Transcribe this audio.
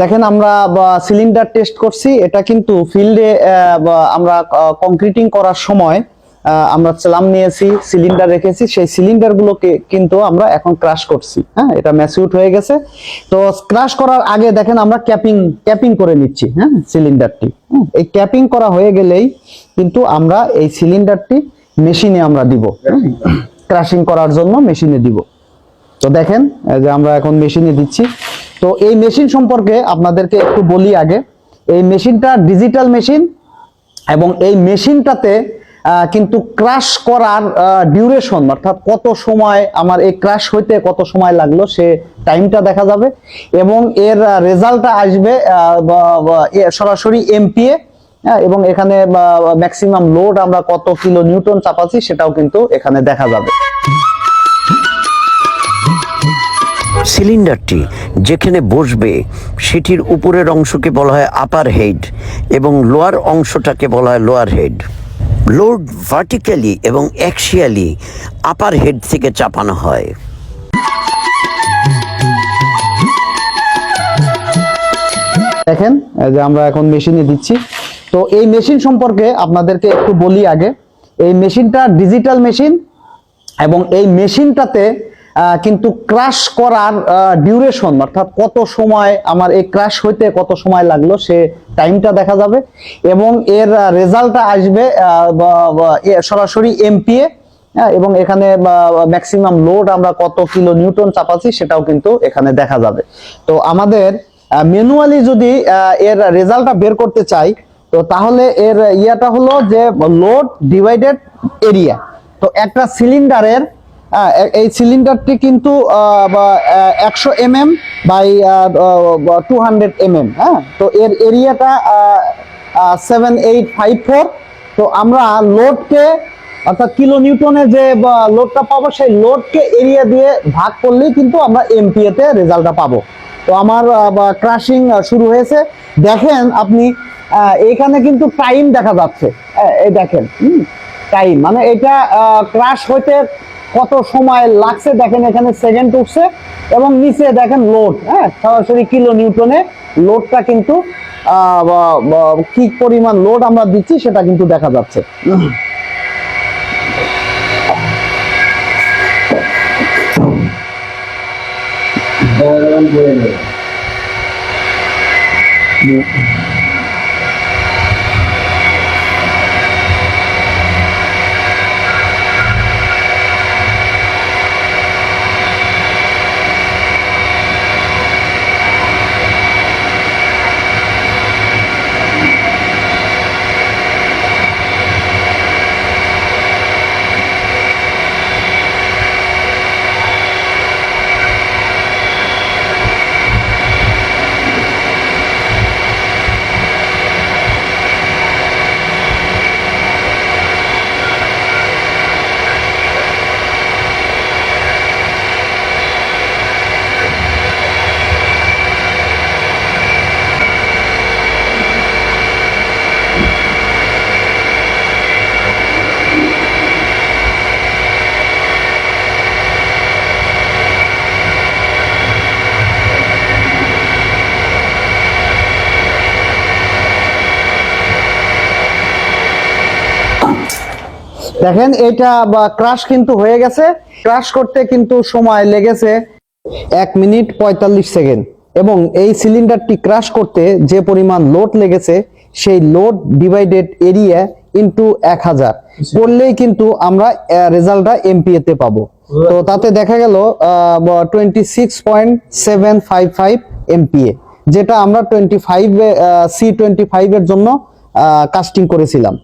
দেখেন আমরা cylinder test করছি। এটা কিন্তু ফিল্ডে আমরা কংক্রিটিং করার সময় আমরা চালাম নিয়েছি সিলিন্ডার রেখেছি। সেই সিলিন্ডার গুলোকে কিন্তু আমরা এখন ক্রাশ করছি। হ্যাঁ এটা ম্যাসিউট হয়ে গেছে। তো ক্রাশ করার আগে দেখেন আমরা ক্যাপিং ক্যাপিং করে নিচ্ছি হ্যাঁ সিলিন্ডারটি এই ক্যাপিং করা হয়ে গেলেই কিন্তু আমরা এই সিলিন্ডারটি মেশিনে আমরা দিব। ক্রাশিং করার জন্য মেশিনে দিব। তো দেখেন যে আমরা এখন মেশিনে দিচ্ছি। তো এই মেশিন সম্পর্কে আপনাদেরকে একটু বলি আগে। এই মেশিনটা ডিজিটাল মেশিন এবং এই মেশিনটাতে কিন্তু ক্রাশ করার ডিউরেশন অর্থাৎ কত সময় আমার এই ক্রাশ হইতে কত সময় লাগল সে টাইমটা দেখা যাবে। এবং এর রেজাল্টটা আসবে সরাসরি এমপিএ হ্যাঁ, এবং এখানে ম্যাক্সিমাম লোড আমরা কত কিলো নিউটন চাপাচ্ছি সেটাও কিন্তু এখানে দেখা যাবে। সিলিন্ডারটি যেখানে বসবে, সেটির উপরের অংশকে বলা হয় আপার হেড এবং লোয়ার অংশটাকে বলা হয় লোয়ার হেড লোড ভার্টিক্যালি এবং অ্যাক্সিয়ালি আপার হেড থেকে চাপানো হয়। দেখেন যে আমরা এখন মেশিনে দিচ্ছি। তো এই মেশিন সম্পর্কে আপনাদেরকে একটু বলি আগে। এই মেশিনটা ডিজিটাল মেশিন এবং এই মেশিনটাতে কিন্তু ক্রাশ করার ডিউরেশন অর্থাৎ কত সময় আমার এই ক্রাশ হইতে কত সময় লাগল সে টাইমটা দেখা যাবে। এবং এর রেজাল্টটা আসবে সরাসরি এমপিএ হ্যাঁ, এবং এখানে ম্যাক্সিমাম লোড আমরা কত কিলো নিউটন চাপাচ্ছি সেটাও কিন্তু এখানে দেখা যাবে। তো আমাদের ম্যানুয়ালি যদি এর রেজাল্টটা বের করতে চাই তো তাহলে এর ইয়াটা হলো যে লোড ডিভাইডেড এরিয়া তো একটা সিলিন্ডারের এই সিলিন্ডারটি কিন্তু একশো M M by two hundred M M হ্যাঁ? তো এর এরিয়াটা সেভেন এইট ফাইভ ফোর তো আমরা লোডকে, অর্থাৎ কিলো নিউটনে যে লোডটা পাবো, সেই লোডকে এরিয়া দিয়ে ভাগ করলেই কিন্তু আমরা এমপিএতে রেজাল্টটা পাবো। তো আমার ক্রাশিং শুরু হয়েছে। দেখেন আপনি এখানে কিন্তু টাইম দেখা যাচ্ছে। এই দেখেন টাইম মানে এটা ক্রাশ হইতে কত সময় লাগছে দেখেন এখানে সেকেন্ড উঠছে এবং নিচে দেখেন লোড হ্যাঁ? সরাসরি কিলো নিউটনে লোডটা কিন্তু কি পরিমাণ লোড আমরা দিচ্ছি সেটা কিন্তু দেখা যাচ্ছে। দেখেন, এটা বা ক্রাশ কিন্তু হয়ে গেছে। ক্রাশ করতে কিন্তু সময় লেগেছে এক মিনিট পঁয়তাল্লিশ সেকেন্ড। এবং এই সিলিন্ডারটি ক্রাশ করতে যে পরিমাণ লোড লেগেছে, সেই লোড ডিভাইডেড এরিয়া ইন্টু এক হাজার। করলেই কিন্তু আমরা রেজাল্টটা এমপিএ তে পাবো। তো তাতে দেখা গেল twenty six point seven five five MPA যেটা আমরা twenty five C twenty five এর জন্য কাস্টিং করেছিলাম।